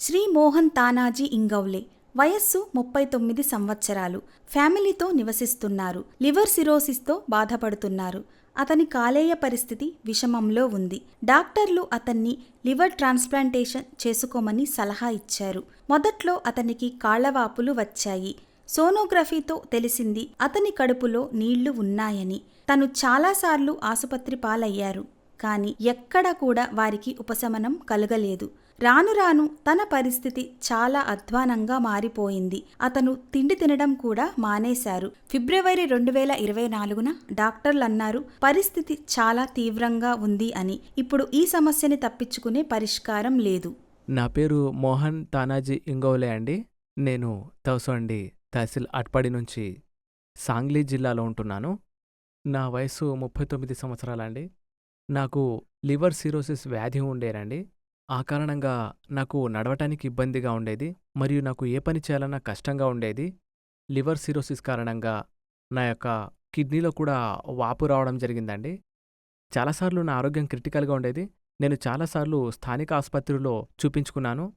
శ్రీ మోహన్ తానాజీ ఇంగౌలే. వయస్సు ముప్పై తొమ్మిది సంవత్సరాలు. ఫ్యామిలీతో నివసిస్తున్నారు. లివర్ సిరోసిస్తో బాధపడుతున్నారు. అతని కాలేయ పరిస్థితి విషమంలో ఉంది. డాక్టర్లు అతన్ని లివర్ ట్రాన్స్ప్లాంటేషన్ చేసుకోమని సలహా ఇచ్చారు. మొదట్లో అతనికి కాళ్ళవాపులు వచ్చాయి. సోనోగ్రఫీతో తెలిసింది అతని కడుపులో నీళ్ళు ఉన్నాయని. తను చాలాసార్లు ఆసుపత్రి పాలయ్యారు. కానీ ఎక్కడ కూడా వారికి ఉపశమనం కలగలేదు. రాను రాను తన పరిస్థితి చాలా అధ్వానంగా మారిపోయింది. అతను తిండి తినడం కూడా మానేశారు. ఫిబ్రవరి రెండు వేల ఇరవై నాలుగున డాక్టర్లు అన్నారు పరిస్థితి చాలా తీవ్రంగా ఉంది అని. ఇప్పుడు ఈ సమస్యని తప్పించుకునే పరిష్కారం లేదు. నా పేరు మోహన్ తానాజీ ఇంగోలే అండి. నేను తౌసండి తహసీల్ అట్పాడి నుంచి సాంగ్లీ జిల్లాలో ఉంటున్నాను. నా వయసు ముప్పై తొమ్మిది సంవత్సరాలండి. నాకు లివర్ సిరోసిస్ వ్యాధి ఉండేనండి. ఆ కారణంగా నాకు నడవటానికి ఇబ్బందిగా ఉండేది. మరియు నాకు ఏ పని చేయాలన్నా కష్టంగా ఉండేది. లివర్ సిరోసిస్ కారణంగా నా యొక్క కిడ్నీలో కూడా వాపు రావడం జరిగిందండి. చాలాసార్లు నా ఆరోగ్యం క్రిటికల్గా ఉండేది. నేను చాలాసార్లు స్థానిక ఆసుపత్రిలో చూపించుకున్నాను.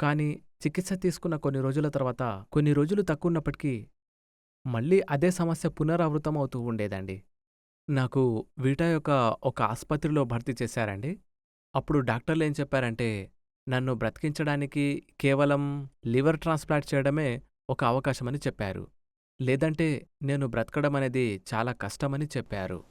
కానీ చికిత్స తీసుకున్న కొన్ని రోజుల తర్వాత కొన్ని రోజులు తక్కువ ఉన్నప్పటికీ మళ్ళీ అదే సమస్య పునరావృతం అవుతూ ఉండేదండి. నాకు వీటా యొక్క ఒక ఆసుపత్రిలో భర్తీ చేశారండి. అప్పుడు డాక్టర్లు ఏం చెప్పారంటే నన్ను బ్రతికించడానికి కేవలం లివర్ ట్రాన్స్ప్లాంట్ చేయడమే ఒక అవకాశమని చెప్పారు. లేదంటే నేను బ్రతకడం అనేది చాలా కష్టమని చెప్పారు.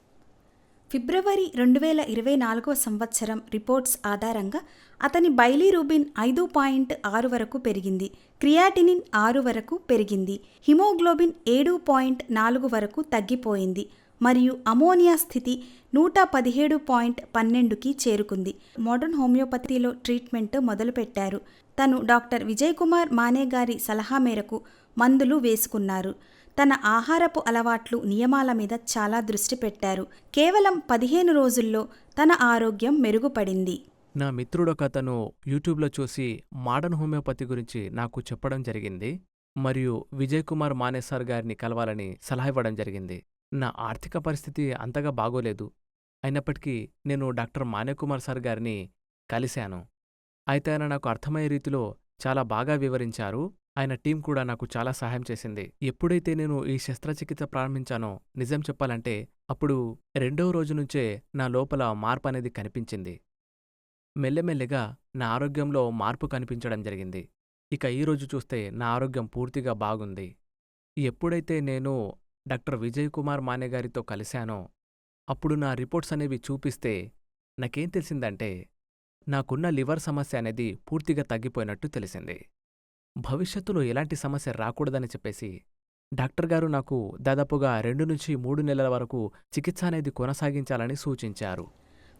ఫిబ్రవరి రెండు వేల ఇరవై నాలుగవ సంవత్సరం రిపోర్ట్స్ ఆధారంగా అతని బైలీరూబిన్ ఐదు పాయింట్ ఆరు వరకు పెరిగింది. క్రియాటినిన్ ఆరు వరకు పెరిగింది. హిమోగ్లోబిన్ ఏడు పాయింట్ నాలుగు వరకు తగ్గిపోయింది. మరియు అమోనియా స్థితి నూట పదిహేడు పాయింట్ పన్నెండుకి చేరుకుంది. మోడర్న్ హోమియోపతిలో ట్రీట్మెంట్ మొదలుపెట్టారు. తను డాక్టర్ విజయ్ కుమార్ మానే గారి సలహా మేరకు మందులు వేసుకున్నారు. తన ఆహారపు అలవాట్లు నియమాల మీద చాలా దృష్టి పెట్టారు. కేవలం పదిహేను రోజుల్లో తన ఆరోగ్యం మెరుగుపడింది. నా మిత్రుడొకతను యూట్యూబ్లో చూసి మోడర్న్ హోమియోపతి గురించి నాకు చెప్పడం జరిగింది. మరియు విజయ్ కుమార్ మానేసార్ గారిని కలవాలని సలహా ఇవ్వడం జరిగింది. నా ఆర్థిక పరిస్థితి అంతగా బాగోలేదు. అయినప్పటికీ నేను డాక్టర్ మానేకుమార్ సార్ గారిని కలిశాను. అయితే ఆయన నాకు అర్థమయ్యే రీతిలో చాలా బాగా వివరించారు. ఆయన టీం కూడా నాకు చాలా సహాయం చేసింది. ఎప్పుడైతే నేను ఈ శస్త్రచికిత్స ప్రారంభించానో నిజం చెప్పాలంటే అప్పుడు రెండవ రోజు నుంచే నా లోపల మార్పు అనేది కనిపించింది. మెల్లెమెల్లెగా నా ఆరోగ్యంలో మార్పు కనిపించడం జరిగింది. ఇక ఈరోజు చూస్తే నా ఆరోగ్యం పూర్తిగా బాగుంది. ఎప్పుడైతే నేను డాక్టర్ విజయ్ కుమార్ మానే గారితో కలిశానో. అప్పుడు నా రిపోర్ట్స్ అనేవి చూపిస్తే నాకేం తెలిసిందంటే నాకున్న లివర్ సమస్య అనేది పూర్తిగా తగ్గిపోయినట్టు తెలిసింది. భవిష్యత్తులో ఎలాంటి సమస్య రాకూడదని చెప్పేసి డాక్టర్ గారు నాకు దాదాపుగా రెండు నుంచి మూడు నెలల వరకు చికిత్స అనేది కొనసాగించాలని సూచించారు.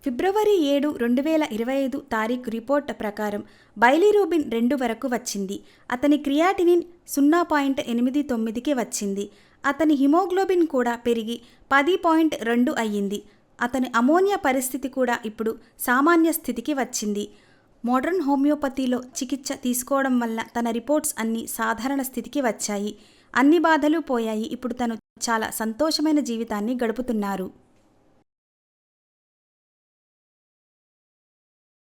ఫిబ్రవరి ఏడు రెండు వేల ఇరవై ఐదు తారీఖు రిపోర్ట్ ప్రకారం బైలిరూబిన్ రెండు వరకు వచ్చింది. అతని క్రియాటినిన్ సున్నా పాయింట్ ఎనిమిది తొమ్మిదికి వచ్చింది. అతని హిమోగ్లోబిన్ కూడా పెరిగి పది పాయింట్ రెండు అయ్యింది. అతని అమోనియా పరిస్థితి కూడా ఇప్పుడు సామాన్య స్థితికి వచ్చింది. మోడర్న్ హోమియోపతిలో చికిత్స తీసుకోవడం వల్ల తన రిపోర్ట్స్ అన్నీ సాధారణ స్థితికి వచ్చాయి. అన్ని బాధలు పోయాయి. ఇప్పుడు తను చాలా సంతోషమైన జీవితాన్ని గడుపుతున్నారు.